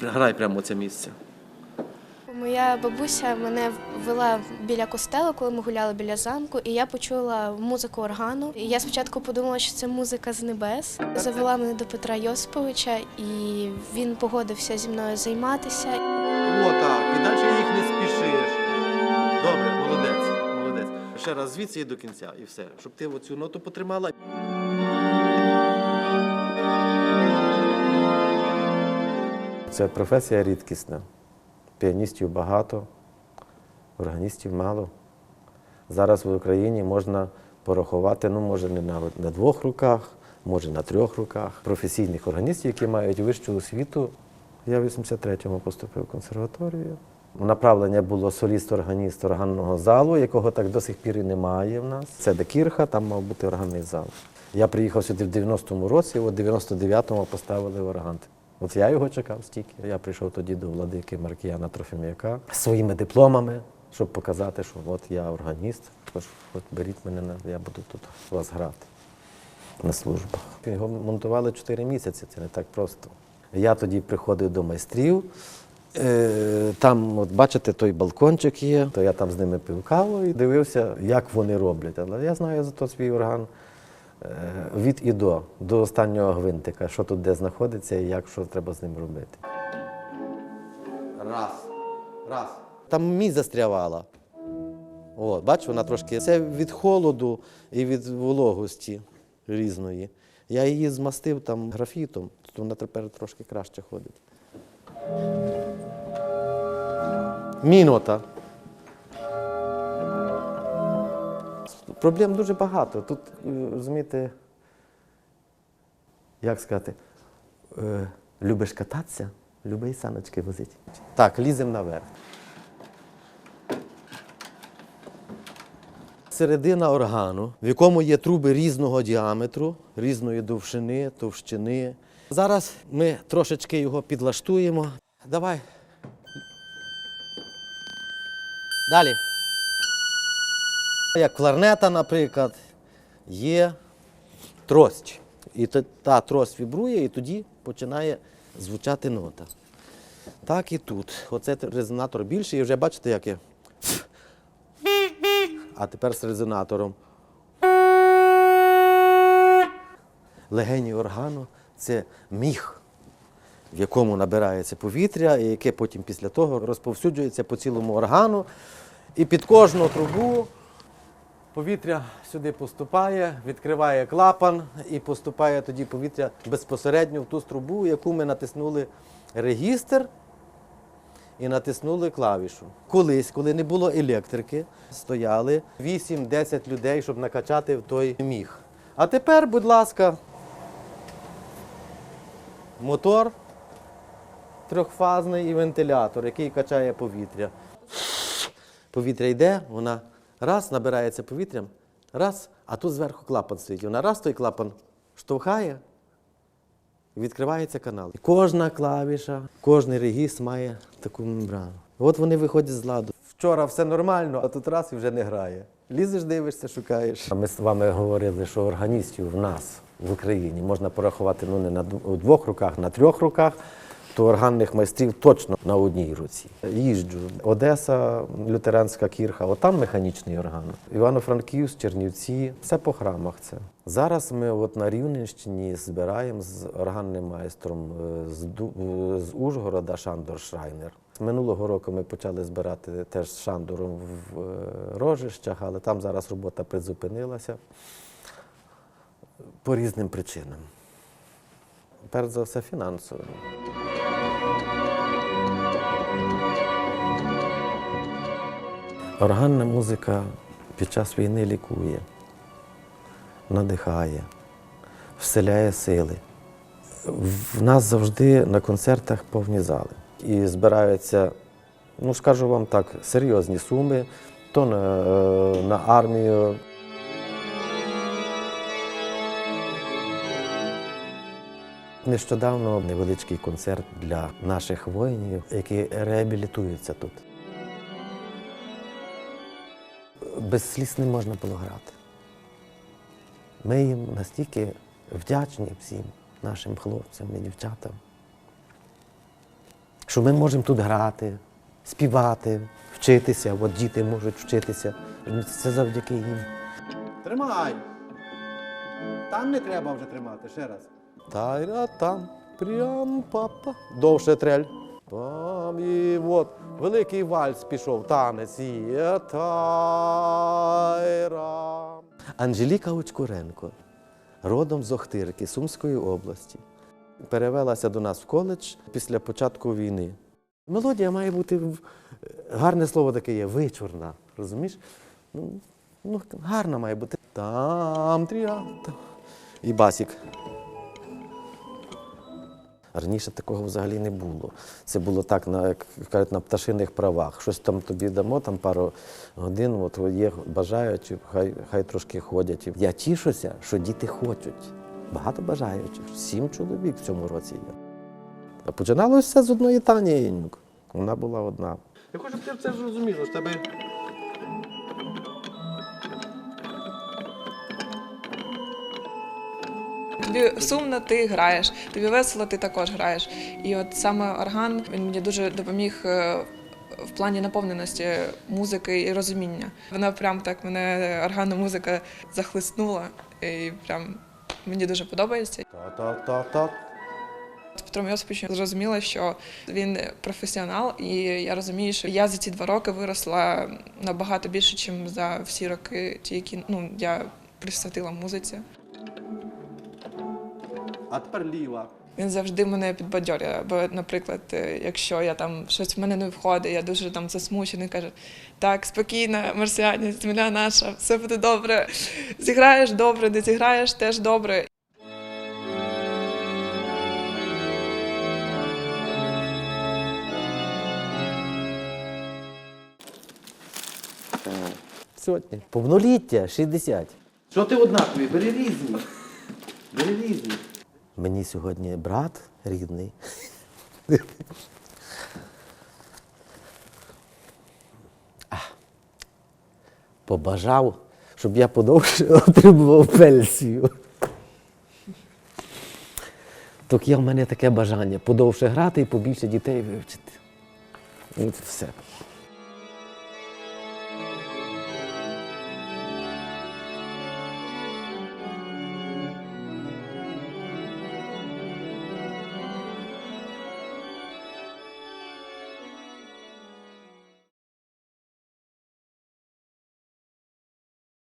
Грай прямо це місце. Моя бабуся мене вела біля костелу, коли ми гуляли біля замку, і я почула музику органу. І я спочатку подумала, що це музика з небес. Завела мене до Петра Йосиповича, і він погодився зі мною займатися. О, так. І далі їх не спішиш. Добре, молодець. Молодець. Ще раз звідси і до кінця, і все. Щоб ти оцю ноту потримала. Це професія рідкісна. Піаністів багато, органістів мало. Зараз в Україні можна порахувати, ну, може, не на, на двох руках, може на трьох руках. Професійних органістів, які мають вищу освіту. Я в 83-му поступив в консерваторію. Направлення було соліст-органіст органного залу, якого так до сих пір і немає в нас. Це Декірха, там мав бути органний зал. Я приїхав сюди в 90-му році, от 99-му поставили орган. От я його чекав стільки. Я прийшов тоді до владики Маркіяна Трофім'яка з своїми дипломами, щоб показати, що от я органіст, тож от беріть мене, я буду тут у вас грати на службах. Його монтували 4 місяці, це не так просто. Я тоді приходив до майстрів. Е, Там, от бачите, той балкончик є, то я там з ними пив каву і дивився, як вони роблять. Але я знаю зато свій орган від і до, до останнього гвинтика, що тут де знаходиться і як що треба з ним робити. Раз. Раз. Там мій застрявала. От, бач, вона трошки. Це від холоду і від вологості різної. Я її змастив там графітом, то вона тепер трошки краще ходить. Мінота. Проблем дуже багато. Тут, е, розумієте, як сказати, е, любиш кататися, люби саночки возити. Так, ліземо наверх. Середина органу, в якому є труби різного діаметру, різної довжини, товщини. Зараз ми трошечки його підлаштуємо. Давай. Далі. Як кларнета, наприклад, є трость. І та, трость вібрує, і тоді починає звучати нота. Так і тут. Оце резонатор більший, і вже бачите, як є. А тепер з резонатором. Легені органу це міг, в якому набирається повітря, і яке потім після того розповсюджується по цілому органу. І під кожну трубу повітря сюди поступає, відкриває клапан і поступає тоді повітря безпосередньо в ту трубу, яку ми натиснули регістр і натиснули клавішу. Колись, коли не було електрики, стояли 8-10 людей, щоб накачати в той міг. А тепер, будь ласка, мотор трьохфазний і вентилятор, який качає повітря. Повітря йде, вона раз набирається повітрям, раз, а тут зверху клапан стоїть. Вона раз той клапан штовхає, відкривається канал. І кожна клавіша, кожний регіс має таку мембрану. От вони виходять з ладу. Вчора все нормально, а тут раз і вже не грає. Лізеш, дивишся, шукаєш. Ми з вами говорили, що органістів в нас в Україні можна порахувати ну, не на двох руках, на трьох руках. То органних майстрів точно на одній руці. Їжджу. Одеса, лютеранська кірха, отам механічний орган. Івано-Франківськ, Чернівці, все по храмах це. Зараз ми от на Рівненщині збираємо з органним майстром е, з, е, з Ужгорода Шандор Шрайнер. Минулого року ми почали збирати теж з Шандором в е, Рожищах, але там зараз робота призупинилася по різним причинам. Перш за все фінансово. Органна музика під час війни лікує, надихає, вселяє сили. В нас завжди на концертах повні зали. І збираються, ну скажу вам так, серйозні суми, то на, е, на армію. Нещодавно невеличкий концерт для наших воїнів, які реабілітуються тут. Без сліз не можна було грати. Ми їм настільки вдячні всім нашим хлопцям і дівчатам. що ми можемо тут грати, співати, вчитися, от діти можуть вчитися. Це завдяки їм. Тримай! Там не треба вже тримати, ще раз. Тайра там, прям папа. Довше трель. Там і от великий вальс пішов, танець. Є тайра. Анжеліка Очкуренко, родом з Охтирки, Сумської області. Перевелася до нас в коледж після початку війни. Мелодія має бути гарне слово таке є, вичурна. Розумієш? Ну, ну, гарна має бути. Там тріа. І басік. Раніше такого взагалі не було. Це було так, на, як кажуть, на пташиних правах. Щось там тобі дамо, там пару годин, от є бажаючі, хай, хай трошки ходять. Я тішуся, що діти хочуть. Багато бажаючих. Сім чоловік в цьому році є. А починалося з одної Тані Інюк. Вона була одна. Я хочу, щоб ти це зрозумів, що тебе. Тобі сумно, ти граєш, тобі весело, ти також граєш. І от саме орган він мені дуже допоміг е, в плані наповненості музики і розуміння. Вона прям так мене органна музика захлиснула, і прям мені дуже подобається. Та-та-та-та. З Петром Йосиповичем зрозуміла, що він професіонал, і я розумію, що я за ці два роки виросла набагато більше, ніж за всі роки, ті, які ну, я присвятила музиці. А тепер ліва. Він завжди мене підбадьорює. Бо, наприклад, е, якщо я там щось в мене не входить, я дуже там засмучений, каже: так, спокійно, марсіані, земля наша, все буде добре. Зіграєш добре, не зіграєш теж добре. Сьогодні. Повноліття 60. Що ти однакові? Бери різні. Бери різні. Мені сьогодні брат рідний. Побажав, щоб я подовше отримував пенсію. Так є в мене таке бажання подовше грати і побільше дітей вивчити. І все.